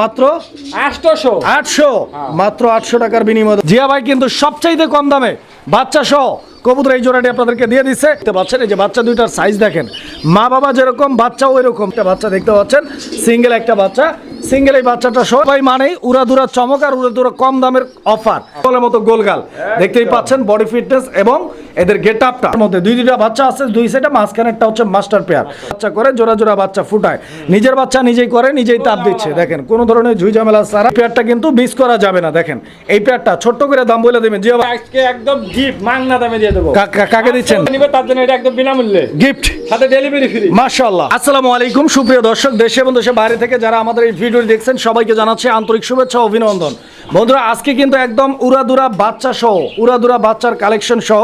মাত্র আটশো। মাত্র আটশো টাকার বিনিময়ে। জিয়া ভাই কিন্তু সবচাইতে কম দামে বাচ্চা সহ কবুতর এই জোড়াটি আপনাদেরকে দিয়ে দিচ্ছে। দেখতে পাচ্ছেন এই যে বাচ্চা দুইটার সাইজ দেখেন। মা বাবা যেরকম বাচ্চাও এরকম। একটা বাচ্চা দেখতে পাচ্ছেন সিঙ্গেল একটা বাচ্চা। সিঙ্গেল এই বাচ্চাটা সবাই মানেই উড়াদুরা চমক আর উড়াদুরা কম দামের অফার বলার মতো গোলগাল দেখতেই পাচ্ছেন বডি ফিটনেস এবং এদের গেট আপটার মধ্যে দুই দুইটা বাচ্চা আছে দুই সেটা মাঝখানেরটা হচ্ছে মাস্টার পেয়ার বাচ্চা করে জোড়া জোড়া বাচ্চা ফুটায়। নিজের বাচ্চা নিজেই করে নিজেই তাপ দিচ্ছে। দেখেন কোনো ধরনের ঝুই ঝামেলা সারা পেয়ারটা কিন্তু মিস করা যাবে না দেখেন। এই পেয়ারটা ছোট্ট করে দাম বলে দেবেন ভাই। আজকে একদম গিফট মাংনা দামে দিয়ে দেবো। কাকে দিচ্ছেন? নিবে তার জন্য এটা একদম বিনামূল্যে। গিফট সাথে ডেলিভারি ফ্রি মাশাআল্লাহ। আসসালামু আলাইকুম সুপ্রিয় দর্শক দেশে এবং দেশের বাইরে থেকে যারা আমাদের এই ভিডিওটি দেখছেন, সবাইকে জানাচ্ছি আন্তরিক শুভেচ্ছা অভিনন্দন। বন্ধুরা, আজকে কিন্তু একদম উড়াদুরা বাচ্চা সহ, উড়াদুরা বাচ্চার কালেকশন সহ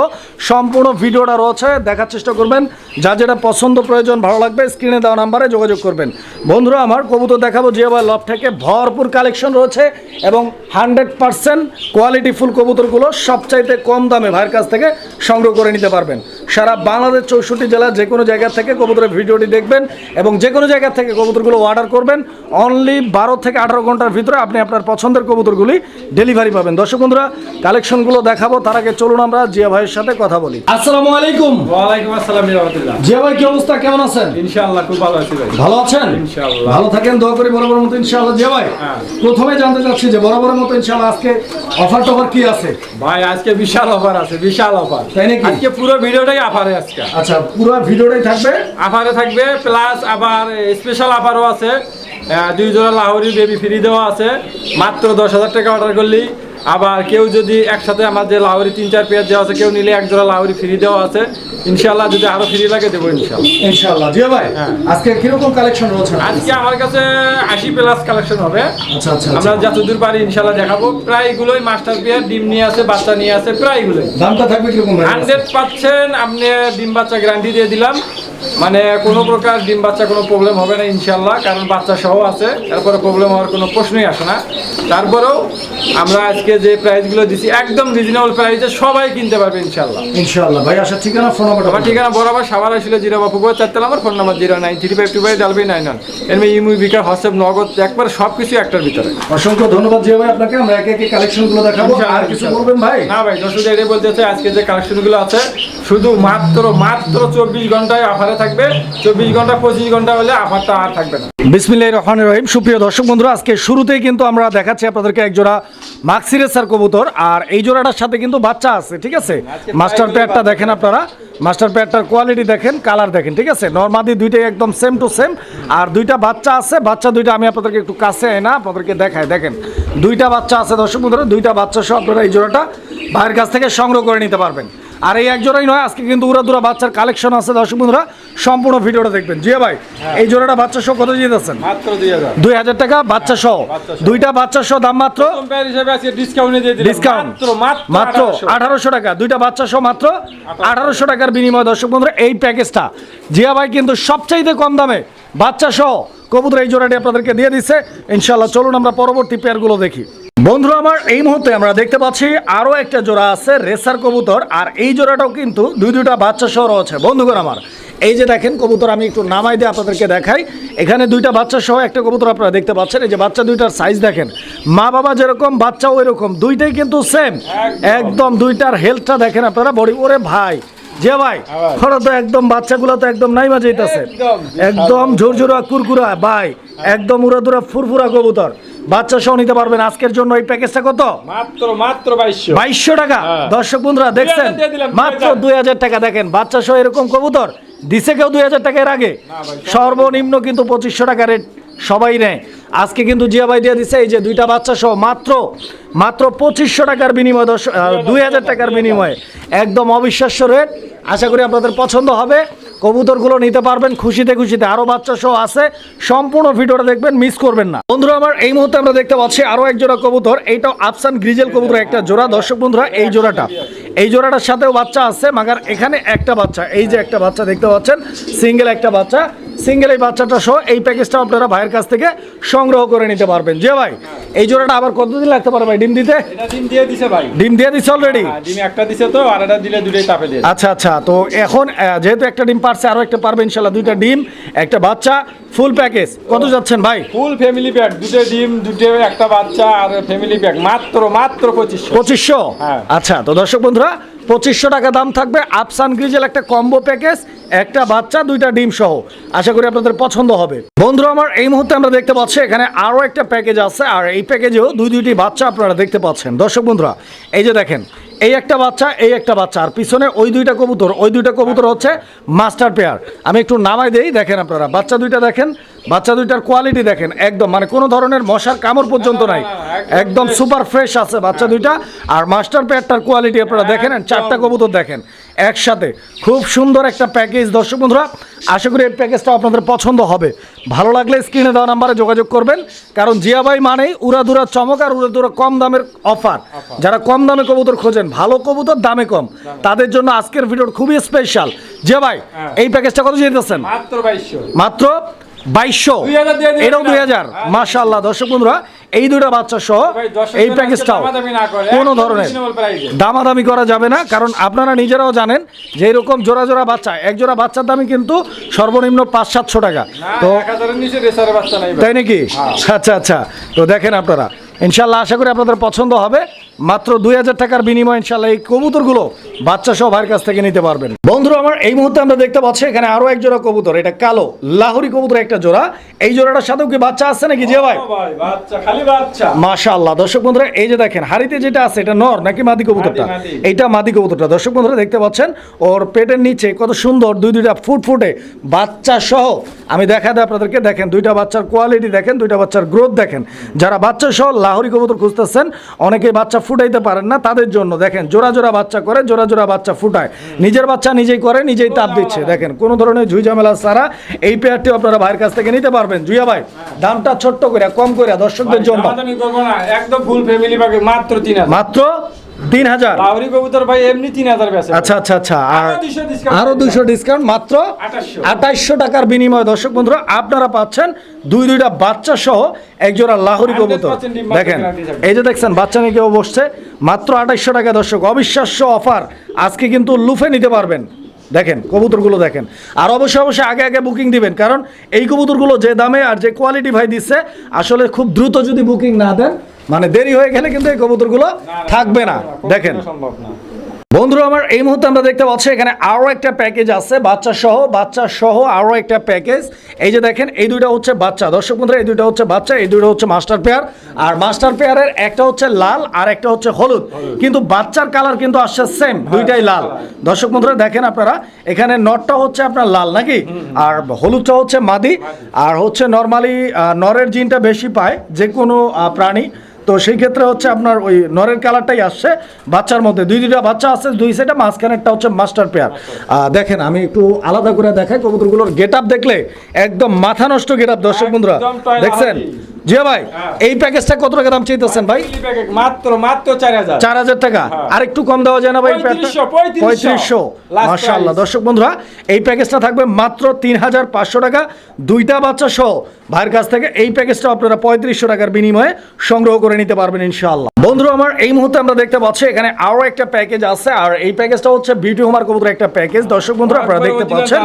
সম্পূর্ণ ভিডিওটা রয়েছে। দেখার চেষ্টা করবেন যা যেটা পছন্দ প্রয়োজন, ভালো লাগবে স্ক্রিনে দেওয়া নাম্বারে যোগাযোগ করবেন। বন্ধুরা, আমার কবুতর দেখাবো, যে আবার লব থেকে ভরপুর কালেকশন রয়েছে এবং হান্ড্রেড পার্সেন্ট কোয়ালিটি ফুল কবুতরগুলো সবচাইতে কম দামে ভাইয়ের কাছ থেকে সংগ্রহ করে নিতে পারবেন। সারা বাংলাদেশ চৌষট্টি জেলার যে কোনো জায়গা থেকে কবুতরের ভিডিওটি দেখবেন এবং যে কোনো জায়গা থেকে কবুতরগুলো অর্ডার করবেন। অনলি বারো থেকে আঠারো ঘণ্টার ভিতরে আপনি আপনার পছন্দের কবুতরগুলি ডেলিভারি পাবেন। দর্শক বন্ধুরা কালেকশনগুলো দেখাবো তার আগে চলুন আমরা জিয়া ভাইয়ের সাথে কথা বলি। আসসালামু আলাইকুম। ওয়ালাইকুম আসসালাম রহমতুল্লাহ জিয়া ভাই কি অবস্থা? কেমন আছেন? ইনশাআল্লাহ খুব ভালো আছি ভাই। ভালো আছেন? ইনশাআল্লাহ। ভালো থাকেন দোয়া করি বরাবর মতো ইনশাআল্লাহ। জিয়া ভাই হ্যাঁ। প্রথমে জানতে চাচ্ছি যে বরাবরের মতো ইনশাআল্লাহ আজকে অফার টফার কি আছে? ভাই আজকে বিশাল অফার আছে বিশাল অফার তাই নাকি? আজকে পুরো ভিডিওটাই অফারে আজকে। আচ্ছা পুরো ভিডিওটাই থাকবে? অফারে থাকবে প্লাস আবার স্পেশাল অফারও আছে। দুই জোড়া লাহোরি বেবি ফ্রি দেওয়া আছে। মাত্র দশ হাজার টাকা অর্ডার করলেই আবার কেউ যদি একসাথে আমার যে লাহোরি তিন চার পেয়ার দেওয়া আছে কেউ নিলে এক জোড়া লাহোরি ফ্রি দেওয়া আছে। ইনশাল্লাহ যদি আরও ফ্রি লাগে দেবো ইনশাল্লাহ ইনশাআল্লাহ। জিয়া ভাই হ্যাঁ। আজকে কীরকম কালেকশন রয়েছে? আজকে আমার কাছে আশি প্লাস কালেকশন হবে। আচ্ছা আচ্ছা আমরা আচ্ছা। যতদূর পারি ইনশাল্লাহ দেখাবো। প্রায়গুলোই মাস্টার পেয়ার ডিম নিয়ে আছে বাচ্চা নিয়ে আছে প্রায়গুলোই। দামটা থাকবে কীরকম হান্ড্রেড পার্সেন্ট আপনি ডিম বাচ্চা গ্যারান্টি দিয়ে দিলাম। মানে কোনো প্রকার ডিম বাচ্চা কোনো প্রবলেম হবে না ইনশাল্লাহ কারণ বাচ্চা সহ আছে। তারপরে প্রবলেম হওয়ার কোনো প্রশ্নই আসে না। তারপরেও আমরা আজকে যে প্রাইসগুলো দিছি একদম রিজনেবল প্রাইসে সবাই কিনতে পারবে ইনশাল্লাহ ইনশাআল্লাহ। ভাই আসার ঠিকানা ফোন নাম্বার আমার ঠিকানা বরাবর সাবার আসলে জিরো বাপু চারটা আমার phone number zero nine three five two five ডালবি nine one. এর মধ্যে ইমুই বিকার হোয়াটসঅ্যাপ নগদ একবার সব কিছু একটার ভিতরে। অসংখ্য ধন্যবাদ জিয়া ভাই আপনাকে। আমরা একে একে কালেকশনগুলো দেখাবো। আর কিছু বলবেন ভাই? না ভাই দর্শক এটাই বলতে চাই আজকে যে কালেকশনগুলো আছে শুধু মাত্র মাত্র চব্বিশ ঘন্টায় অফারে থাকবে। চব্বিশ ঘণ্টা পঁচিশ ঘণ্টা হলে অফারটা আর থাকবে না। বিসমিল্লাহির রহমানির রহিম। সুপ্রিয় দর্শক বন্ধুরা আজকে শুরুতেই কিন্তু আমরা দেখাচ্ছি আপনাদেরকে এক জোড়া মাক্সিরেসার কবুতর আর এই জোড়াটার সাথে কিন্তু বাচ্চা আছে ঠিক আছে? মাস্টার পেয়ারটা দেখেন আপনারা। মাস্টার পেয়ারটার কোয়ালিটি দেখেন কালার দেখেন ঠিক আছে? নর্মাদি দুইটাই একদম সেম টু সেম আর দুইটা বাচ্চা আছে বাচ্চা দুইটা আমি আপনাদেরকে একটু কাছে আয় না আপনাদেরকে দেখাই। দেখেন দুইটা বাচ্চা আছে দর্শক বন্ধুরা দুইটা বাচ্চা সহ আপনারা এই জোড়াটা ভাইয়ের কাছ থেকে সংগ্রহ করে নিতে পারবেন। আর এই এক জোড়াই নয় আজকে কিন্তু উড়া দুরা বাচ্চার কালেকশন আছে দর্শক বন্ধুরা। সম্পূর্ণ ভিডিওটা দেখবেন। জিয়া ভাই এই জোড়াটা বাচ্চা সহ কত দিয়ে দিচ্ছেন মাত্র দুই হাজার। টাকা বাচ্চা সহ দুইটা বাচ্চা সহ দাম মাত্র কম্পেয়ার হিসেবে আজকে ডিসকাউন্টে দিয়ে দিলাম। ডিসকাউন্ট মাত্র মাত্র মাত্র আঠারোশো। টাকা। দুইটা বাচ্চা সহ মাত্র আঠারোশো। টাকার বিনিময় দর্শক বন্ধুরা এই প্যাকেজটা জিয়া ভাই কিন্তু সবচাইতে কম দামে বাচ্চা সহ কবুতর এই জোড়াটি আপনাদেরকে দিয়ে দিচ্ছে। ইনশাল্লাহ চলুন আমরা পরবর্তী পেয়ারগুলো দেখি। বন্ধুরা আমার এই মুহূর্তে আমরা দেখতে পাচ্ছি আরও একটা জোড়া আছে রেসার কবুতর আর এই জোড়াটাও কিন্তু দুই দুইটা বাচ্চা সহ রয়েছে। বন্ধুগণ আমার এই যে দেখেন কবুতর আমি একটু নামাই দিয়ে আপনাদেরকে দেখাই। এখানে দুইটা বাচ্চা সহ একটা কবুতর আপনারা দেখতে পাচ্ছেন। এই যে বাচ্চা দুইটার সাইজ দেখেন মা বাবা যেরকম বাচ্চা ওই রকম দুইটাই কিন্তু সেম একদম। দুইটার হেলথটা দেখেন আপনারা বডি ওরে ভাই যে ভাই ওরা তো একদম বাচ্চাগুলো তো একদম নাই মা যাইতেছে একদম। একদম। ঝুরঝুরা কুরকুরা ভাই একদম উড়া দুরা ফুরফুরা কবুতর। বাচ্চা সহ নিতে পারবেন। আজকের জন্য এই প্যাকেজটা কত? মাত্র মাত্র বাইশশো। বাইশশো টাকা। হ্যাঁ। দর্শক বন্ধুরা দেখছেন? মাত্র দুই হাজার টাকা। দেখেন বাচ্চা সহ এরকম কবুতর দিছে কেউ দুই হাজার টাকা এর আগে সর্বনিম্ন কিন্তু পঁচিশশো টাকা রেট সবাই নেয়। আজকে কিন্তু জিয়া ভাই দিয়ে দিছে এই যে দুইটা বাচ্চা সহ মাত্র মাত্র পঁচিশশো টাকার বিনিময় দশ দুই হাজার টাকার বিনিময়ে। একদম অবিশ্বাস্য রেট। আশা করি আপনাদের পছন্দ হবে। কবুতরগুলো নিতে পারবেন খুশিতে খুশিতে। আরও বাচ্চা সহ আছে। সম্পূর্ণ ভিডিওটা দেখবেন মিস করবেন না। বন্ধুরা, আমার এই মুহূর্তে আমরা দেখতে পাচ্ছি আরও এক জোড়া কবুতর। এইটাও আফসান গ্রিজেল কবুতর একটা জোড়া। দর্শক বন্ধুরা, এই জোড়াটা। এই জোড়াটার সাথেও বাচ্চা আছে, মাগার এখানে একটা বাচ্চা। এই যে একটা বাচ্চা দেখতে পাচ্ছেন সিঙ্গেল একটা বাচ্চা। সিঙ্গেল এই বাচ্চাটা সহ এই প্যাকেজটা আপনারা ভাইয়ের কাছ থেকে সংগ্রহ করে নিতে পারবেন। যে ভাই এই জোড়াটা আবার কতদিন লাগতে পারে ভাই? ডিম দিতে? ডিম দিয়ে দিছে ভাই। ডিম দিয়ে দিচ্ছে অলরেডি হ্যাঁ, ডিম একটা দিছে তো আর এটা দিলে দুটোই তাপে দিয়ে আচ্ছা আচ্ছা তো এখন যেহেতু একটা ডিম পারছে আরও একটা পারবে ইনশাল্লাহ দুইটা ডিম একটা বাচ্চা ফুল প্যাকেজ কত যাচ্ছেন ভাই? ফুল ফ্যামিলি প্যাক দুটো ডিম দুটো একটা বাচ্চা আর ফ্যামিলি প্যাক মাত্র মাত্র পঁচিশশো। পঁচিশশো? হ্যাঁ। আচ্ছা তো দর্শক বন্ধুরা পঁচিশশো টাকা দাম থাকবে আফসান গ্রিজেল, একটা কম্বো প্যাকেজ, একটা বাচ্চা, দুইটা ডিম সহ। আশা করি আপনাদের পছন্দ হবে। বন্ধুরা, আমার এই মুহূর্তে আমরা দেখতে পাচ্ছি, এখানে আরও একটা প্যাকেজ আছে, আর এই প্যাকেজেও দুই দুইটি বাচ্চা আপনারা দেখতে পাচ্ছেন। দর্শক বন্ধুরা, এই যে দেখেন, এই একটা বাচ্চা, এই একটা বাচ্চা, আর পিছনে ওই দুইটা কবুতর, ওই দুইটা কবুতর হচ্ছে মাস্টার পেয়ার। আমি একটু নামাই দেই, দেখেন আপনারা, বাচ্চা দুইটা দেখেন বাচ্চা দুইটার কোয়ালিটি দেখেন একদম মানে কোনো ধরনের মশার কামড় পর্যন্ত নাই। একদম সুপার ফ্রেশ আছে বাচ্চা দুইটা। আর মাস্টার প্যাডটার কোয়ালিটি আপনারা দেখেন and চারটা কবুতর দেখেন একসাথে। খুব সুন্দর একটা প্যাকেজ দর্শক বন্ধুরা আশা করি এই প্যাকেজটা আপনাদের পছন্দ হবে। ভালো লাগলে স্ক্রিনে দেওয়া নাম্বারে যোগাযোগ করবেন কারণ জিয়া ভাই মানেই উড়াদুরা চমক আর উড়াদুরা কম দামের অফার যারা কম দামে কবুতর খোঁজেন ভালো কবুতর দামে কম। তাদের জন্য আজকের ভিডিও খুবই স্পেশাল জিয়া ভাই হ্যাঁ। এই প্যাকেজটা কত যেতেছেন মাত্র মাত্র বাইশশো। 2000 এটাও দুই হাজার। হ্যাঁ। মাশাল্লাহ দর্শক বন্ধুরা এই দুইটা বাচ্চা সহ এই প্যাকেজটাও কোনো ধরনের। দামাদামি করা যাবে না কারণ আপনারা নিজেরাও জানেন যে এরকম জোড়া জোড়া বাচ্চা এক জোড়া বাচ্চার দামই কিন্তু সর্বনিম্ন পাঁচ সাতশো টাকা তো। তাই নাকি? আচ্ছা আচ্ছা তো দেখেন আপনারা ইনশাল্লাহ আশা করি আপনাদের পছন্দ হবে। মাত্র দুই হাজার টাকার বিনিময়ে ইনশাল্লাহ এই কবুতরগুলো বাচ্চা সহ ভাইয়ের কাছ থেকে নিতে পারবেন। বন্ধুরা আমার এই মুহূর্তে আমরা দেখতে পাচ্ছি এখানে আরও এক জোড়া কবুতর এটা কালো লাহোরি কবুতর একটা জোড়া। এই জোড়াটার সাথেও কি বাচ্চা আছে নাকি জিয়া ভাই? ও ভাই বাচ্চা খালি বাচ্চা। মাশাআল্লাহ। দর্শক বন্ধুরা এই যে দেখেন হাড়িতে যেটা আছে এটা নর নাকি মাদি কবুতরটা। এইটা মাদি কবুতরটা। দর্শক বন্ধুরা দেখতে পাচ্ছেন ওর পেটের নিচে কত সুন্দর দুই দুইটা ফুট ফুটে বাচ্চা সহ। আমি দেখা দেয় আপনাদেরকে দেখেন দুইটা বাচ্চার কোয়ালিটি দেখেন দুইটা বাচ্চার গ্রোথ দেখেন। যারা বাচ্চা সহ লাহোরি কবুতর খুঁজতেছেন অনেকে বাচ্চা ফুটাইতে পারেন না তাদের জন্য দেখেন জোড়া জোড়া বাচ্চা করে জোড়া জোড়া বাচ্চা ফুটায়। নিজের বাচ্চা নিজেই করে নিজেই তাপ দিচ্ছে। দেখেন কোনো ধরনের ঝুই ঝামেলা ছাড়া এই পেয়ারটিও আপনারা ভাইয়ের কাছ থেকে নিতে পারবেন। জুইয়া ভাই দামটা ছোট্ট করে কম করে দর্শকদের জন্য। একদম ফুল ফ্যামিলি মাত্র মাত্র তিন হাজার লাহরি কবুতর ভাই এমনি তিন হাজার আচ্ছা আচ্ছা আচ্ছা আর আরও 200 discount আরও দুইশো ডিসকাউন্ট মাত্র 2800 আঠাইশশো টাকার বিনিময়ে দর্শক বন্ধুরা আপনারা পাচ্ছেন দুই দুইটা বাচ্চা সহ একজোড়া লাহোরি 100% কবুতর। দেখেন এই যে দেখছেন বাচ্চা নিয়ে কেউ বসছে মাত্র আঠাইশশো টাকা দর্শক অবিশ্বাস্য অফার আজকে কিন্তু লুফে নিতে পারবেন। দেখেন কবুতরগুলো দেখেন। আর অবশ্যই অবশ্যই আগে আগে বুকিং দিবেন কারণ এই কবুতরগুলো যে দামে আর যে কোয়ালিটি ভাই দিচ্ছে আসলে খুব দ্রুত যদি বুকিং না দেন মানে দেরি হয়ে গেলে কিন্তু এই কবুতরগুলো থাকবে না। দেখেন। সম্ভব না। বন্ধুরা, আমার এই মুহূর্তে আমরা দেখতে পাচ্ছি এখানে আরও একটা প্যাকেজ আছে, বাচ্চা সহ বাচ্চা সহ আরও একটা প্যাকেজ এই যে দেখেন, এই দুইটা হচ্ছে বাচ্চা। দর্শক বন্ধুরা, এই দুইটা হচ্ছে বাচ্চা, এই দুইটা হচ্ছে মাস্টার পেয়ার আর মাস্টার পেয়ারের একটা হচ্ছে লাল, আর একটা হচ্ছে হলুদ। কিন্তু বাচ্চার কালার কিন্তু আসছে সেম দুইটাই লাল। দর্শক বন্ধুরা, দেখেন আপনারা, এখানে নটটা হচ্ছে আপনার লাল নাকি? আর হলুদটা হচ্ছে মাদি। আর হচ্ছে নর্মালি নরের জিনটা বেশি পায় যে কোনো প্রাণী। তো সেই ক্ষেত্রে হচ্ছে আপনার ওই নরের কালারটাই আসছে। বাচ্চার মধ্যে দুই দুইটা বাচ্চা আছে দুই সাইডে মাঝখানেরটা হচ্ছে মাস্টার পেয়ার দেখেন আমি একটু আলাদা করে দেখাই কবুতরগুলোর গেট আপ দেখলে একদম মাথা নষ্ট গেট আপ দর্শক বন্ধুরা। দেখছেন। জিয়া ভাই হ্যাঁ। এই প্যাকেজটা কত টাকা দাম চাইতেছেন ভাই? মাত্র মাত্র চার হাজার। চার হাজার টাকা। হ্যাঁ। আর একটু কম দেওয়া যায় না ভাই 3500, 3500 পঁয়ত্রিশশো। Last দর্শক বন্ধুরা এই প্যাকেজটা থাকবে মাত্র তিন হাজার পাঁচশো টাকা। দুইটা বাচ্চা সহ ভাইয়ের কাছ থেকে এই প্যাকেজটা আপনারা পঁয়ত্রিশশো টাকার বিনিময়ে সংগ্রহ করে নিতে পারবেন ইনশাআল্লাহ। বন্ধুরা আমার এই মুহূর্তে আমরা দেখতে পাচ্ছি এখানে আরও একটা প্যাকেজ আছে আর এই প্যাকেজটা হচ্ছে বিউটি হোমার কবুতর একটা প্যাকেজ দর্শক বন্ধুরা আপনারা দেখতে পাচ্ছেন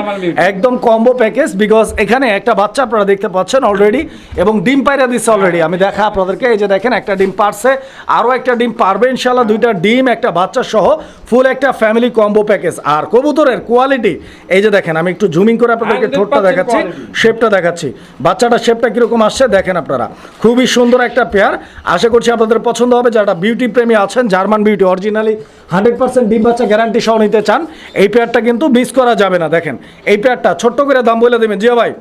একদম কম্বো প্যাকেজ বিকজ এখানে একটা বাচ্চা আপনারা দেখতে পাচ্ছেন অলরেডি এবং ডিম পাইরা দিচ্ছে অলরেডি আমি দেখা আপনাদেরকে এই যে দেখেন একটা ডিম পারছে আরও একটা ডিম পারবে ইনশাল্লাহ দুইটা ডিম একটা বাচ্চা সহ ফুল একটা ফ্যামিলি কম্বো প্যাকেজ আর কবুতরের কোয়ালিটি এই যে দেখেন আমি একটু জুমিং করে আপনাদেরকে ঠোঁটটা দেখাচ্ছি। শেপটা দেখাচ্ছি। বাচ্চাটার শেপটা কীরকম আসছে দেখেন আপনারা। খুবই সুন্দর একটা পেয়ার আশা করছি আপনাদের পছন্দ হবে যারা বিউটি প্রেমী আছেন German beauty originally hundred percent ডিম বাচ্চা গ্যারান্টি সহ নিতে চান এই পেয়ারটা কিন্তু মিস করা যাবে না দেখেন। এই পেয়ারটা ছোট্ট করে দাম বলে দেবেন। জিয়া ভাই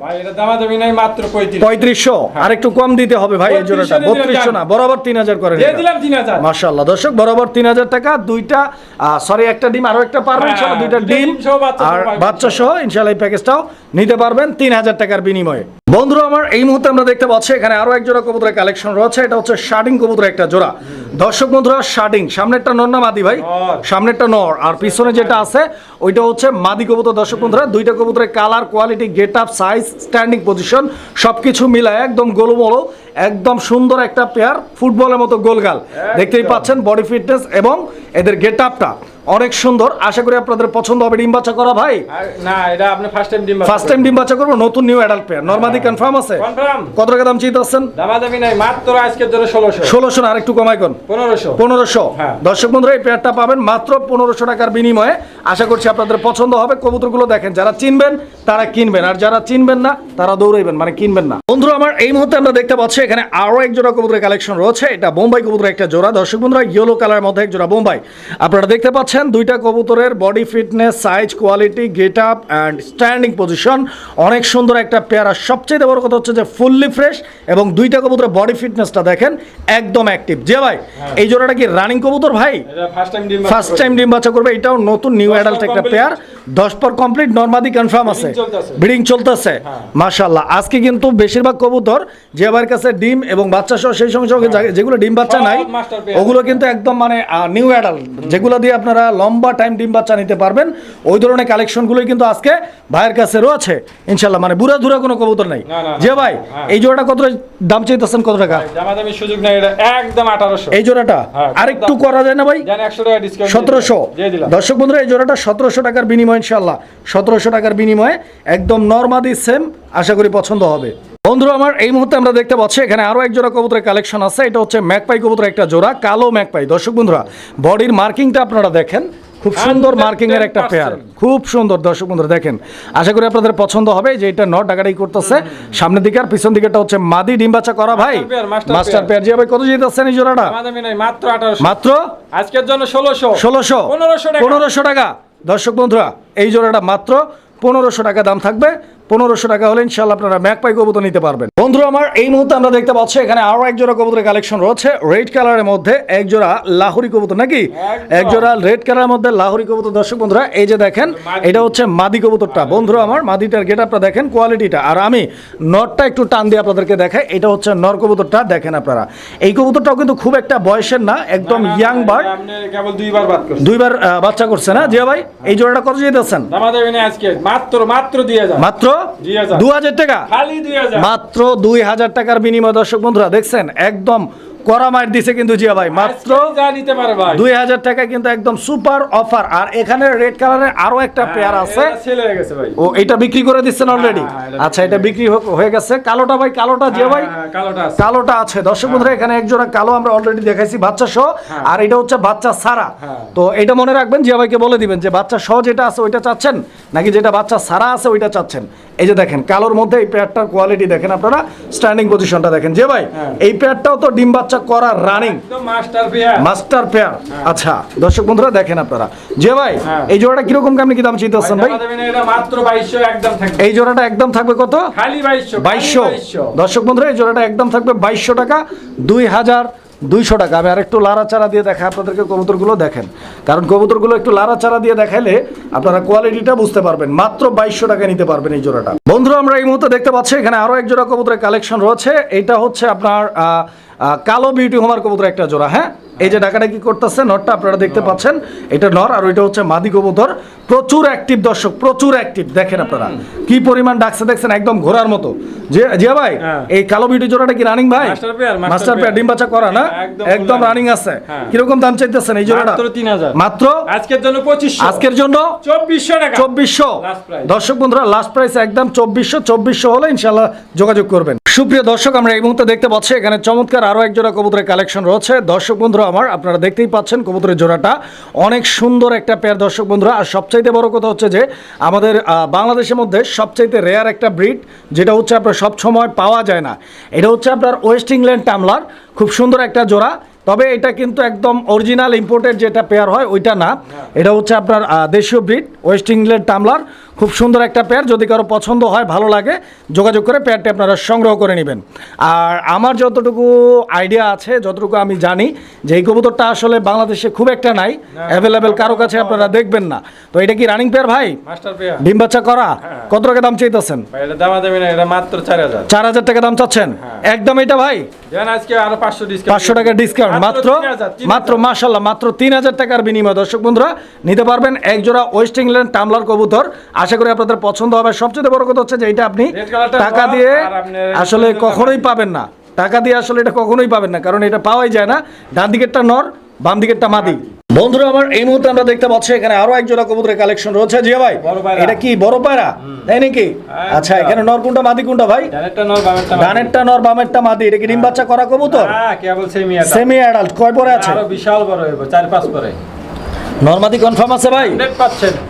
পঁয়ত্রিশশো। আর একটু কম দিতে হবে ভাই এই জোড়াটা 3200 দিয়ে দিলাম বত্রিশশো না বরাবর তিন হাজার করে মাশাল্লাহ দর্শক বরাবর তিন হাজার টাকা দুইটা সরি একটা ডিম আরও একটা পারবেন হ্যাঁ, ইনশাল্লাহ দুইটা ডিম আর বাচ্চা সহ ইনশাল্লাহ এই প্যাকেজটাও নিতে পারবেন তিন হাজার টাকার বিনিময়ে। বন্ধুরা আমার এই মুহূর্তে আমরা দেখতে পাচ্ছি এখানে আরও এক জোড়া কবুতরের কালেকশন রয়েছে এটা হচ্ছে শার্টিং কবুতরের একটা জোড়া। দর্শক বন্ধুরা শার্টিং একটা নর না মাদি ভাই? সামনে সামনেরটা নর। আর পিছনে যেটা আছে ওইটা হচ্ছে মাদি কবুতর। দর্শক বন্ধুরা দুইটা কবুতরের colour quality get up size standing position সবকিছু মিলায় একদম গোলমলো একদম সুন্দর একটা পেয়ার ফুটবলের মতো গোলগাল। দেখতেই পাচ্ছেন বডি ফিটনেস এবং এদের গেট আপটা অনেক সুন্দর। আশা করি আপনাদের পছন্দ হবে ডিম বাচ্চা করা ভাই। না এটা আপনি ফার্স্ট টাইম ডিম ফার্স্ট টাইম ডিম বাচ্চা করব নতুন নিউ অ্যাডাল্ট পেয়ার নর্মাদি কনফার্ম আছে? কনফার্ম কত টাকা দাম চাইতেছেন? দামাদামি নাই মাত্র আজকের জন্য না আরেকটু কমাই কোন হ্যাঁ। দর্শক বন্ধুরা এই পেয়ারটা পাবেন মাত্র টাকার বিনিময়ে। আশা করছি আপনাদের পছন্দ হবে। কবুতরগুলো দেখেন যারা চিনবেন তারা কিনবেন। আর যারা চিনবেন না তারা দৌড়াইবেন মানে কিনবেন না। বন্ধুরা আমার এই মুহূর্তে আমরা দেখতে পাচ্ছি এখানে আরও এক জোড়া কবুতরের কালেকশন রয়েছে। এটা বোম্বাই কবুতরের একটা জোড়া। দর্শক বন্ধুরা ইয়েলো কালারের মধ্যে এক জোড়া বোম্বাই। আপনারা দেখতে পাচ্ছেন দুইটা কবুতরের body fitness size quality get up and standing position অনেক সুন্দর একটা পেয়ার। আর সবচেয়ে বড় কথা হচ্ছে যে ফুললি ফ্রেশ এবং দুইটা কবুতরের বডি ফিটনেসটা দেখেন একদম অ্যাক্টিভ যে ভাই এই জোড়াটা কি রানিং কবুতর ভাই? ফার্স্ট টাইম ডিম বাচ্চা করবে। এটাও নতুন নিউ অ্যাডাল্ট একটা পেয়ার। দশ পর কমপ্লিট নর্মাদি কনফার্ম আছে। ব্রিডিং চলতেছে। হ্যাঁ। মাশাল্লাহ আজকে কিন্তু বেশিরভাগ কবুতর যে আমার কাছে ডিম এবং বাচ্চা সহ সেই সঙ্গে সঙ্গে যেগুলো ডিম বাচ্চা নাই ওগুলো কিন্তু একদম মানে নিউ অ্যাডাল্ট যেগুলো দিয়ে আপনারা লম্বা টাইম ডিম বাচ্চা নিতে পারবেন ওই ধরনের কালেকশনগুলোই কিন্তু আজকে ভাইয়ের কাছে রয়েছে। ইনশাল্লাহ মানে বুড়া ধুরা কোনো কবুতর নেই। যে ভাই হ্যাঁ। এই জোড়াটা কত দাম চাইতেছেন কত টাকা? দামাদামি সুযোগ নাই এটা একদম এই জোড়াটা? হ্যাঁ, আরেকটু করা যায় না ভাই? জান একশো টাকা ডিসকাউন্ট সতেরোশো। দিয়ে দিলাম। দর্শক বন্ধুরা এই জোড়াটা সতেরোশো টাকার বিনিময় ইনশাল্লাহ সতেরোশো টাকার বিনিময়ে একদম নর্মাদি সেম আশা করি পছন্দ হবে। বন্ধুরা আমার এই মুহূর্তে আমরা দেখতে পাচ্ছি এখানে আরও এক জোড়া কবুতরের কালেকশন আছে। এটা হচ্ছে ম্যাকপাই কবুতরের একটা জোড়া কালো ম্যাকপাই। দর্শক বন্ধুরা বডির মার্কিংটা আপনারা দেখেন। খুব সুন্দর 110% মার্কিং এর একটা পেয়ার খুব সুন্দর দর্শক বন্ধুরা দেখেন। আশা করি আপনাদের পছন্দ হবে। যে এটা নট ডাকাটাই করতেছে। সামনের দিকে আর পিছন দিকেটা হচ্ছে মাদি ডিম বাচ্চা করা ভাই। মাস্টার পেয়ার জি ভাই কত যেতেছেন এই জোড়াটা? মাত্র মাত্র? আজকের জন্য ষোলোশো। ষোলোশো। পনেরোশো টাকা। দর্শক বন্ধুরা এই জোড়াটা মাত্র পনেরোশো টাকা দাম থাকবে। পনেরোশো টাকা হলে ইনশাল্লাহ আপনারা ম্যাক পাই কবুতর নিতে পারবেন। বন্ধুরা আমার এই মুহূর্তে আমরা দেখতে পাচ্ছি এখানে আরও এক জোড়া কবুতরের কালেকশন রয়েছে। রেড কালারের মধ্যে এক জোড়া লাহুরি কবুতর নাকি। এক জোড়া রেড কালারের মধ্যে লাহুরি কবুতর। দর্শক বন্ধুরা এই যে দেখেন এটা হচ্ছে মাদি কবুতরটা। বন্ধুরা আমার মাদিটার গেট আপটা দেখেন কোয়ালিটিটা। আর আমি নরটা একটু টান দিয়ে আপনাদেরকে দেখাই এটা হচ্ছে নর কবুতরটা দেখেন আপনারা। এই কবুতরটাও কিন্তু খুব একটা বয়সের না একদম ইয়াং বার্ড কেবল দুইবার দুইবার বাচ্চা করছে না? জিয়া ভাই এই জোড়াটা কত যেতেছেন মাত্র মাত্র দিয়ে মাত্র 2000 দু হাজার টাকা। মাত্র দুই হাজার টাকার বিনিময় দর্শক বন্ধুরা দেখছেন একদম করা দিছে কিন্তু জিয়া ভাই মাত্র দুই হাজার টাকা কিন্তু একদম সুপার অফার। আর এখানে রেড কালারের আরও একটা পেয়ার আছে। হয়ে গেছে ভাই। ও এটা বিক্রি করে দিচ্ছেন অলরেডি হ্যাঁ, আচ্ছা এটা বিক্রি হয়ে গেছে। কালোটা ভাই কালোটা জিয়া ভাই? হ্যাঁ, কালোটা আছে। কালোটা আছে। দর্শক বন্ধুরা এখানে এক জোড়া কালো আমরা অলরেডি দেখাইছি বাচ্চা সহ। আর এটা হচ্ছে বাচ্চা সারা। হ্যাঁ। তো এটা মনে রাখবেন জিয়া ভাইকে বলে দিবেন যে বাচ্চা সহ যেটা আছে ওইটা চাচ্ছেন? নাকি যেটা বাচ্চা সারা আছে ওইটা চাচ্ছেন? এই যে দেখেন কালোর মধ্যে এই পেয়ারটার কোয়ালিটি দেখেন আপনারা স্ট্যান্ডিং পজিশনটা দেখেন। যে ভাই হ্যাঁ। এই পেয়ারটাও তো ডিম বাচ্চা করা running master pair master pair আচ্ছা দর্শক বন্ধুরা দেখেন আপনারা। যে ভাই হ্যাঁ। এই জোড়াটা কীরকম কেমনি কি দাম চিন্তাছেন ভাই? দামাদামি এটা মাত্র বাইশশো একদম থাকবে। এই জোড়াটা একদম থাকবে কত? বাইশশো। দর্শক বন্ধুরা এই জোড়াটা একদম থাকবে বাইশশো টাকা। দুই হাজার দুইশো টাকা। আমি আরেকটু লাড়াচাড়া দিয়ে দেখা আপনাদেরকে কবুতরগুলো দেখেন। কারণ কবুতরগুলো একটু লাড়াচাড়া দিয়ে দেখাইলে আপনারা কোয়ালিটিটা বুঝতে পারবেন। মাত্র বাইশশো টাকা নিতে পারবেন এই জোড়াটা। বন্ধুরা, আমরা এই মুহূর্তে দেখতে পাচ্ছি, এখানে আরও এক জোড়া কবুতরের কালেকশন রয়েছে। এটা হচ্ছে আপনার কালো বিউটি হোমার কবুতর একটা জোড়া হ্যাঁ? এই যে ডাকাটা কি করতেছে? নরটা আপনারা দেখতে পাচ্ছেন। এটা নর আর ওইটা হচ্ছে মাদি কবুতর। প্রচুর অ্যাক্টিভ দর্শক প্রচুর অ্যাক্টিভ দেখেন আপনারা। কি পরিমাণ ডাকছে দেখছেন? একদম ঘোরার মতো। যে জিয়া ভাই হ্যাঁ। এই কালো বিউটি জোড়াটা কি রানিং ভাই? মাস্টার পেয়ার ডিম বাচ্চা করা না? একদম একদম রানিং আছে। হ্যাঁ। কীরকম দাম চাইতেছেন এই জোড়াটা? মাত্র আজকের জন্য পঁচিশশো। আজকের জন্য? চব্বিশশো টাকা। চব্বিশশো। দর্শক বন্ধুরা লাস্ট প্রাইস একদম চব্বিশশো। চব্বিশশো হলে ইনশাল্লাহ যোগাযোগ করবেন। সুপ্রিয় দর্শক, আমরা এই মুহূর্তে দেখতে পাচ্ছি, এখানে চমৎকার আরও এক জোড়া কবুতরের কালেকশন রয়েছে। দর্শক বন্ধুরা, আমার আপনারা দেখতেই পাচ্ছেন কবুতরের জোড়াটা। অনেক সুন্দর একটা পেয়ার দর্শক বন্ধুরা। আর সবচাইতে বড় কথা হচ্ছে যে, আমাদের বাংলাদেশের মধ্যে সবচাইতে রেয়ার একটা ব্রিড যেটা হচ্ছে আপনার সব সময় পাওয়া যায় না। এটা হচ্ছে আপনার ওয়েস্ট ইংল্যান্ড টামলার খুব সুন্দর একটা জোড়া। তবে এটা কিন্তু একদম অরিজিনাল ইম্পোর্টেড যেটা পেয়ার হয়, ওইটা না। এটা হচ্ছে আপনার দেশীয় ব্রিড ওয়েস্ট ইংল্যান্ড টামলার খুব সুন্দর একটা পেয়ার যদি কারও পছন্দ হয় ভালো লাগে যোগাযোগ করে পেয়ারটি আপনারা সংগ্রহ করে নেবেন। আর আমার যতটুকু আইডিয়া আছে যতটুকু আমি জানি যে এই কবুতরটা আসলে বাংলাদেশে খুব একটা নাই অ্যাভেলেবেল কারও কাছে আপনারা দেখবেন না। তো এটা কি রানিং পেয়ার ভাই? ডিম বাচ্চা করা? কত টাকা দাম চাইতেছেন? চার হাজার। টাকা দাম চাচ্ছেন? একদম এটা ভাই? পাঁচশো টাকা ডিসকাউন্ট মাত্র মাত্র মাসাল্লাহ মাত্র তিন হাজার টাকার বিনিময়ে দর্শক বন্ধুরা নিতে পারবেন এক জোড়া ওয়েস্ট ইংল্যান্ড টামলার কবুতর। আশা করি আপনাদের পছন্দ হবে। সবচেয়ে বড় কথা হচ্ছে যে এটা আপনি টাকা দিয়ে আসলে কখনোই পাবেন না। টাকা দিয়ে আসলে এটা কখনোই পাবেন না কারণ এটা পাওয়াই যায় না। ডান দিকেরটা নর বাম দিকেরটা মাদি। বন্ধুরা আমার এই মুহূর্তে আমরা দেখতে পাচ্ছি এখানে আরও এক জোড়া কবুতরের কালেকশন রয়েছে। জিয়া ভাই এটা কি বড় পায়রা? তাই নাকি? আচ্ছা এখানে নর কোনটা মাদি কোনটা ভাই? ডানেরটা নর বামেরটা ডানেরটা নর বামেরটা মাদি। এটা কি ডিম বাচ্চা করা কবুতর? হ্যাঁ কেবল সেমি অ্যাডাল্ট কয় পরে আছে? আরও বিশাল বড় চার পাঁচ পরে। নরমাদি কনফার্ম আছে ভাই?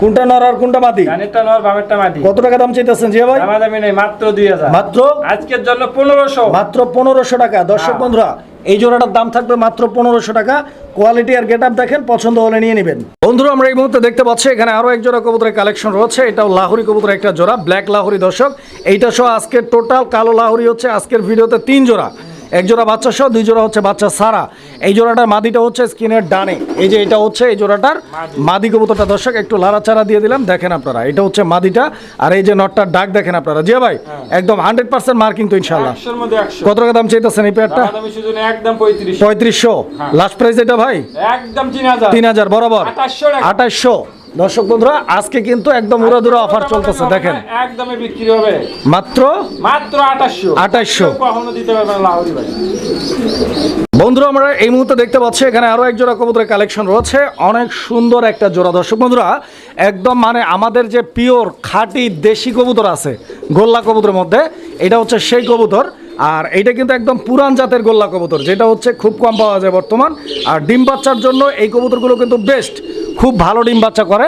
কোনটা নর আর কোনটা মাদি? ডানেরটা নর বামেরটা মাদি। কত টাকা দাম চাইতেছেন জিয়া ভাই? দামাদামি নেই মাত্র দুই হাজার। মাত্র? আজকের জন্য পনেরোশো। মাত্র পনেরোশো টাকা। দর্শক হ্যাঁ। বন্ধুরা এই জোড়াটার দাম থাকবে মাত্র পনেরোশো টাকা। কোয়ালিটি আর গেট আপ দেখেন, পছন্দ হলে নিয়ে নেবেন। বন্ধুরা, আমরা এই মুহূর্তে দেখতে পাচ্ছি, এখানে আরও এক জোড়া কবুতরের কালেকশন রয়েছে। এটাও লাহুরি কবুতরের একটা জোড়া ব্ল্যাক লাহুরি দর্শক। এইটা সহ আজকের টোটাল কালো লাহুরি হচ্ছে, আজকের ভিডিওতে তিন জোড়া। এক জোড়া বাচ্চা সহ দুই জোড়া হচ্ছে বাচ্চা সারা। এই জোড়াটার মাদিটা হচ্ছে স্কিনের ডানে। এই যে এটা হচ্ছে এই জোড়াটার মাদি কবুতরটা। দর্শক একটু লাড়াচাড়া দিয়ে দিলাম দেখেন আপনারা। এটা হচ্ছে মাদিটা আর এই যে নটটার ডাক দেখেন আপনারা। জিয়া ভাই একদম হান্ড্রেড পার্সেন্ট মার্কিং তো ইনশাল্লাহ কত টাকা দাম চাইতেছেন এই পেয়ারটা? পঁয়ত্রিশশো। লাস্ট প্রাইস এটা ভাই? একদম তিন হাজার। বরাবর। আঠাশশো। দর্শক বন্ধুরা আজকে কিন্তু একদম উড়াদুরা অফার চলতেছে দেখেন। একদমই বিক্রি হবে। মাত্র? মাত্র আঠাশশো। 2800 কখনো দিতে পারবেন লাহোরি ভাই। বন্ধুরা আমরা এই মুহূর্তে দেখতে পাচ্ছি এখানে আরও এক জোড়া কবুতরের কালেকশন রয়েছে। অনেক সুন্দর একটা জোড়া। দর্শক বন্ধুরা একদম মানে আমাদের যে পিওর খাঁটি দেশি কবুতর আছে গোল্লা কবুতরের মধ্যে এটা হচ্ছে সেই কবুতর। আর এইটা কিন্তু একদম পুরান জাতের গোল্লা কবুতর যেটা হচ্ছে খুব কম পাওয়া যায় বর্তমান। আর ডিম বাচ্চার জন্য এই কবুতরগুলো কিন্তু বেস্ট খুব ভালো ডিম বাচ্চা করে।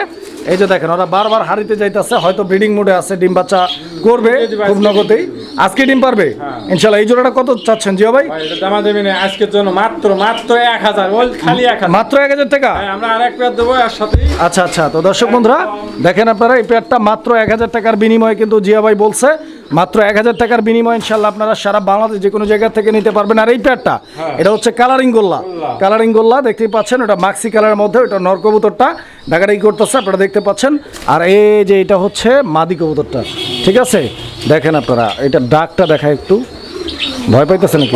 এই যে দেখেন ওরা বারবার হারিতে যাইতেছে হয়তো ব্রিডিং মোডে আছে ডিম বাচ্চা করবে খুব নগদেই। আজকে ডিম পারবে? ইনশাল্লাহ এই জোড়াটা কত চাচ্ছেন জিও ভাই? দামাদামি নেই আজকের জন্য মাত্র মাত্র এক হাজার ওই খালি এক হাজার। মাত্র এক হাজার টাকা? ভাই, আমরা আরেক পেয়ার দেবো এর সাথেই। আচ্ছা আচ্ছা তো দর্শক বন্ধুরা দেখেন আপনারা এই পেয়ারটা মাত্র এক হাজার টাকার বিনিময়ে কিন্তু জিয়া ভাই বলছে মাত্র এক হাজার টাকার বিনিময়ে ইনশাল্লাহ আপনারা সারা বাংলাদেশ যে কোনো জায়গা থেকে নিতে পারবেন। আর এই পেয়ারটা এটা হচ্ছে কালারিং গোল্লা। কালারিং গোল্লা দেখতেই পাচ্ছেন ওটা মাক্সি কালারের মধ্যে ওটা নর কবুতরটা ডাকাডাকি করতেছে আপনারা দেখতে পাচ্ছেন। আর এই যে এটা হচ্ছে মাদি কবুতরটা ঠিক আছে? দেখেন আপনারা এটা ডাকটা দেখা একটু। ভয় পাইতেছে নাকি?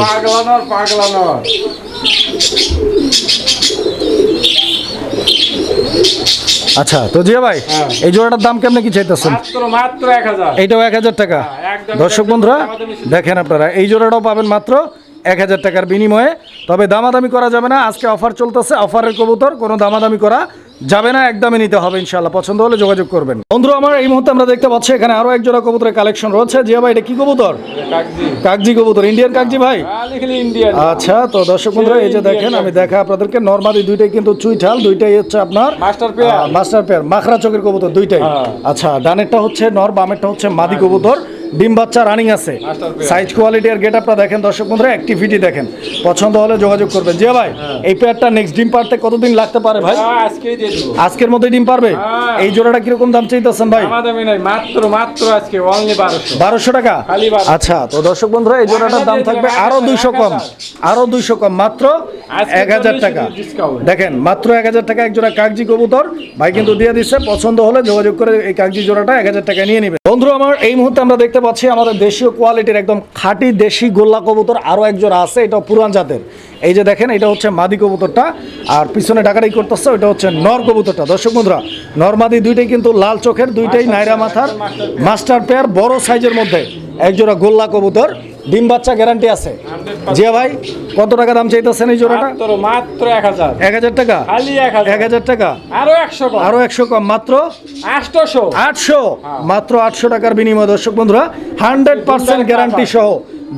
আচ্ছা তো জিয়া ভাই হ্যাঁ। এই জোড়াটার দাম কেমন কি চাইতেছেন? মাত্র এক হাজার। এইটাও এক হাজার টাকা। হ্যাঁ, দর্শক বন্ধুরা দেখেন আপনারা এই জোড়াটাও পাবেন মাত্র এক হাজার টাকার বিনিময়ে। তবে দামাদামি করা যাবে না আজকে অফার চলতেছে অফারের কবুতর কোনো দামাদামি করা যাবে না একদমই নিতে হবে ইনশাল্লাহ পছন্দ হলে যোগাযোগ করবেন। বন্ধু আমার এই মুহূর্তে আমরা দেখতে পাচ্ছি এখানে আরও এক জোড়া কবুতরের কালেকশন রয়েছে। জিয়া ভাই এটা কি কবুতর? কাকজি। কাকজি কবুতর। ইন্ডিয়ান কাকজি ভাই? লিখলি ইন্ডিয়ান আচ্ছা তো দর্শক বন্ধুরা এই যে দেখেন আমি দেখা আপনাদেরকে নর্মালি দুইটাই কিন্তু চুইঠাল দুইটাই হচ্ছে আপনার মাস্টার পেয়ার। মাস্টার পেয়ার মাখরা চোখের কবুতর দুইটাই। হ্যাঁ। আচ্ছা ডানেরটা হচ্ছে নর বামেরটা হচ্ছে মাদি। কবুতর। ডিম বাচ্চা রানিং আছে। সাইজ কোয়ালিটি আর গেট আপটা দেখেন দর্শক বন্ধুরা অ্যাক্টিভিটি দেখেন। পছন্দ হলে যোগাযোগ করবেন। জিয়া ভাই এই পেয়ারটা নেক্সট ডিম পারতে কতদিন লাগতে পারে ভাই? হ্যাঁ, আজকেই দিয়ে দেবো। আজকের মধ্যে ডিম পারবে হ্যাঁ। এই জোড়াটা কীরকম দাম চাইতেছেন ভাই? মাত্র মাত্র আজকে অনলি বারোশো। টাকা? খালি 1200 আচ্ছা তো দর্শক বন্ধুরা এই জোড়াটার দাম থাকবে আরও দুইশো কম আরও দুইশো কম মাত্র এক হাজার টাকা। দেখেন মাত্র এক হাজার টাকা এক জোড়া কাগজি কবুতর। ভাই কিন্তু দিয়ে দিচ্ছে পছন্দ হলে যোগাযোগ করে এই কাগজি জোড়াটা এক হাজার টাকা নিয়ে নেবে বন্ধু আমার এই মুহূর্তে আমরা দেখতে পাচ্ছি আমাদের দেশীয় কোয়ালিটির একদম খাঁটি দেশি গোল্লা কবুতর আরও একজোড়া আছে এটা পুরান জাতের। এই যে দেখেন, এটা হচ্ছে মাদি কবুতরটা, আর পিছনে ডাকাটাই করতেছে, ওইটা হচ্ছে নর কবুতরটা। দর্শক বন্ধুরা নরমাদি দুইটাই কিন্তু লাল চোখের, দুইটাই নাইরা মাথার, মাস্টার পেয়ার, বড় সাইজের মধ্যে একজোড়া গোল্লা কবুতর। ডিম বাচ্চা গ্যারান্টি আছে। জিয়া ভাই কত টাকা দাম চাইতেছেন এই জোড়াটা? মাত্র মাত্র এক হাজার। এক হাজার টাকা? খালি এক হাজার। টাকা? আরও একশো কম। আরও একশো কম মাত্র আটশোশো আটশো? মাত্র আটশো টাকার বিনিময়ে দর্শক বন্ধুরা হান্ড্রেড পার্সেন্ট গ্যারান্টি সহ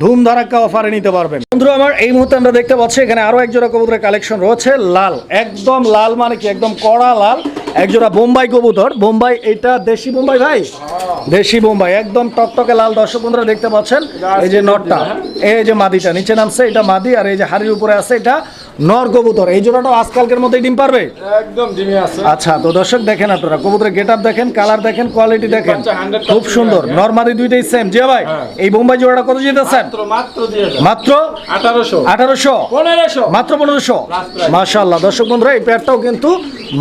ধুম ধারাক্কা অফারে নিতে পারবেন। বন্ধুরা আমার এই মুহূর্তে আমরা দেখতে পাচ্ছি এখানে আরও এক জোড়া কবুতরের কালেকশন রয়েছে লাল একদম লাল মানে কি একদম কড়া লাল এক জোড়া বোম্বাই কবুতর। বোম্বাই এটা দেশি বোম্বাই ভাই? দেশি বোম্বাই একদম টকটকে লাল দর্শক বন্ধুরা দেখতে পাচ্ছেন। এই যে নটটা এই যে মাদিটা নিচে নামছে এটা মাদি আর এই যে হাড়ির উপরে আছে এটা নর কবুতর। এই জোড়াটাও আজকালকের মধ্যেই ডিম পারবে? একদম ডিমে আছে। আচ্ছা তো দর্শক দেখেন আপনারা কবুতরের গেট দেখেন কালার দেখেন কোয়ালিটি দেখেন। খুব সুন্দর। নরমালি দুইটাই সেম জিয়া ভাই এই বোম্বাই জোড়াটা কত যেতেছেন মাত্র মাত্র দিয়ে দাও। মাত্র? আঠারোশো। আঠারোশো? পনেরোশো। মাত্র পনেরোশো? মাশাল্লাহ দর্শক বন্ধুরা এই পেয়ারটাও কিন্তু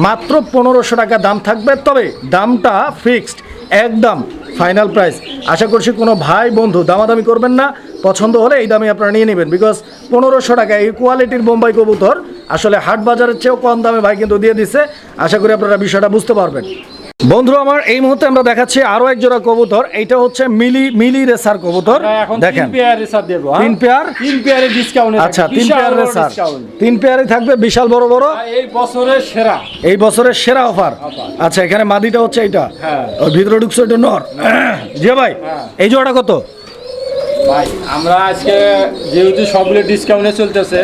মাত্র পনেরোশো টাকা দাম থাকবে। তবে দামটা ফিক্সড একদম ফাইনাল প্রাইস আশা করছি কোনো ভাই বন্ধু দামাদামি করবেন না, পছন্দ হলে এই দামে আপনারা নিয়ে নেবেন বিকজ পনেরোশো টাকা এই কোয়ালিটির বোম্বাই কবুতর, আসলে হাট বাজারের চেয়েও কম দামে ভাই কিন্তু দিয়ে দিচ্ছে। আশা করি আপনারা বিষয়টা বুঝতে পারবেন। বন্ধু আমার এই মুহূর্তে আমরা দেখাচ্ছি আরও এক জোড়া কবুতর। এইটা হচ্ছে মিলি মিলি রেসার কবুতর। দেখেন। তিন পেয়ার হ্যাঁ? তিন পেয়ারে ডিসকাউন্ট আচ্ছা তিন পেয়ার রেসার। তিন পেয়ারে থাকবে বিশাল বড় বড়। এই বছরের সেরা। এই বছরের সেরা অফার আচ্ছা এখানে মাদিটা হচ্ছে এটা হ্যাঁ। ভিতরে ঢুকছে এটা নর। জি ভাই হ্যাঁ। এই জোড়াটা কত? ভাই আমরা আজকে যেহেতু সবগুলো ডিসকাউন্টে চলতেছে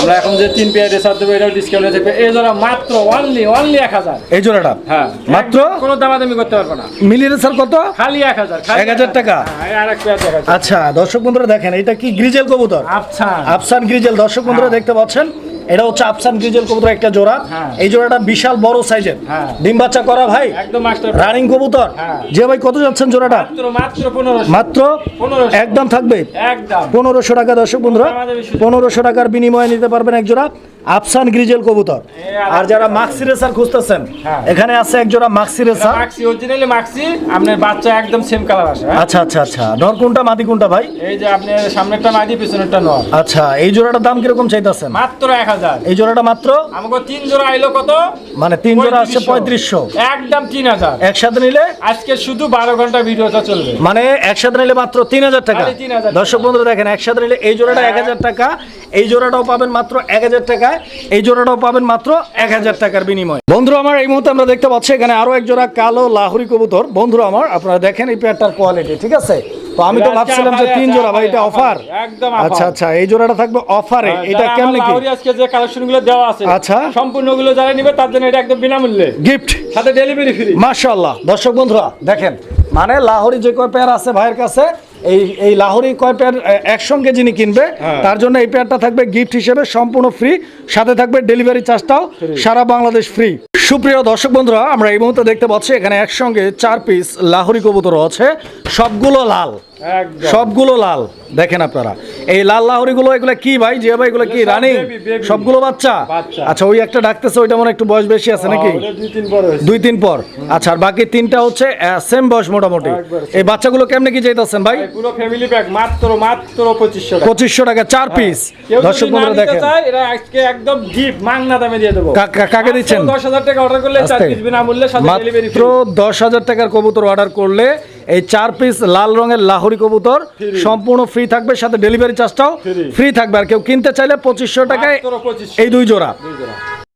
আমরা এখন যে তিন পেয়ার রেসার দেবো এটাও ডিসকাউন্টে থাকবে। এই জোড়া মাত্র অনলি অনলি এক হাজার। এই জোড়াটা? হ্যাঁ। মাত্র? কোন দামাদামি করতে পারব না। মিলিয়ে রেসার কত? খালি এক হাজার 1000 টাকা? আর এক হাজার টাকা আচ্ছা দর্শক বন্ধুরা দেখেন এটা কি গ্রিজেল কবুতর? আফসান। আফসান গ্রিজেল। দর্শক বন্ধুরা হ্যাঁ। দেখতে পাচ্ছেন এটা হচ্ছে আফসান গ্রিজেল কবুতর একটা জোড়া। হ্যাঁ। এই জোড়াটা বিশাল বড় সাইজের হ্যাঁ। ডিম বাচ্চা করা ভাই? রানিং কবুতর? হ্যাঁ। যে ভাই কত যাচ্ছেন জোড়াটা? মাত্র মাত্র পনেরোশো। মাত্র? 1500 একদম থাকবে? পনেরোশো টাকা দর্শক বন্ধুরা পনেরোশো টাকার বিনিময়ে নিতে পারবেন এক জোড়া। আফসান গ্রিজেল কবুতর। আর যারা মাক্সি রেসার খুঁজতেছেন হ্যাঁ। এখানে আছে এক জোড়া মাক্সি রেসার মাক্সি অরিজিনালি মাক্সি আপনার বাচ্চা একদম সেম কালার আসে হ্যাঁ? আচ্ছা আচ্ছা আচ্ছা। নর কোনটা মাদি কোনটা ভাই? এই যে আপনার সামনেরটা মাদি পিছনেরটা নয় আচ্ছা এই জোড়াটার দাম কীরকম চাইতেছেন? মাত্র এক হাজার। এই জোড়াটা মাত্র? আমাকে তিন জোড়া আইলো কত? মানে তিন জোড়া আসছে পঁয়ত্রিশশো। একদম তিন হাজার। একসাথে নিলে? আজকে শুধু বারো ঘণ্টা ভিডিওটা চলবে। মানে একসাথে নিলে মাত্র তিন হাজার টাকা। খালি 3000 টাকা। দর্শক বন্ধুরা দেখেন একসাথে নিলে এই জোড়াটা এক হাজার টাকা। এই জোড়াটাও পাবেন মাত্র এক হাজার টাকায়। এই জোড়াটাও পাবেন মাত্র এক হাজার টাকার বিনিময়। বন্ধুরা আমার এই মুহূর্তে আমরা দেখতে পাচ্ছি এখানে আরও এক জোড়া কালো লাহুরি কবুতর। বন্ধুরা আমার আপনারা দেখেন এই পেয়ারটার কোয়ালিটি ঠিক আছে? তো আমি তো ভাবছিলাম যে তিন জোড়া ভাই এটা অফার আচ্ছা আচ্ছা এই জোড়াটা থাকবে অফারে এটা যারা কেমনে কি? আজকে যে কালেকশনগুলো দেওয়া আছে আচ্ছা। সম্পূর্ণগুলো যারা নিবে তার জন্য এটা একদম বিনামূল্যে। গিফট সাথে ডেলিভারি ফ্রি মাশাআল্লাহ। দর্শক বন্ধুরা দেখেন মানে লাহোরি যে কয় পেয়ার আছে ভাইয়ের কাছে এই এই লাহোরি কয় পেয়ার একসঙ্গে যিনি কিনবে হ্যাঁ। তার জন্য এই পেয়ারটা থাকবে গিফট হিসেবে সম্পূর্ণ ফ্রি সাথে থাকবে ডেলিভারি চার্জটাও সারা বাংলাদেশ ফ্রি সুপ্রিয় দর্শক বন্ধুরা আমরা এই মুহূর্তে দেখতে পাচ্ছি এখানে একসঙ্গে চার পিস লাহোরি কবুতর আছে। সবগুলো লাল। সবগুলো লাল দেখেন আপনারা। এই লাল লাহরিগুলো এগুলো কি ভাই? যে ভাই এগুলো কি রানিং। সবগুলো বাচ্চা। আচ্ছা ওই একটা ডাকতেছে ওইটা মনে একটু বয়স বেশি আছে নাকি? দুই তিন পর আচ্ছা আর বাকি তিনটা হচ্ছে সেম বয়স মোটামুটি। এই বাচ্চাগুলো কেমনে কি চাইতেছেন ভাই? পুরো ফ্যামিলি প্যাক মাত্র মাত্র পঁচিশশো টাকা। পঁচিশশো টাকা চার পিস দর্শক বন্ধুরা দেখেন। এরা আজকে একদম গিফট মাংনা দামে দিয়ে দেবো। কাকে দিচ্ছেন? দশ হাজার টাকা অর্ডার করলে চার পিস বিনামূল্যে সাথে ডেলিভারি মাত্র দশ হাজার টাকার কবুতর অর্ডার করলে এই চার পিস লাল রঙের লাহরি কবুতর সম্পূর্ণ ফ্রি থাকবে সাথে ডেলিভারি চার্জটাও ফ্রি। থাকবে। আর কেউ কিনতে চাইলে পঁচিশশো টাকায় এই দুই জোড়া।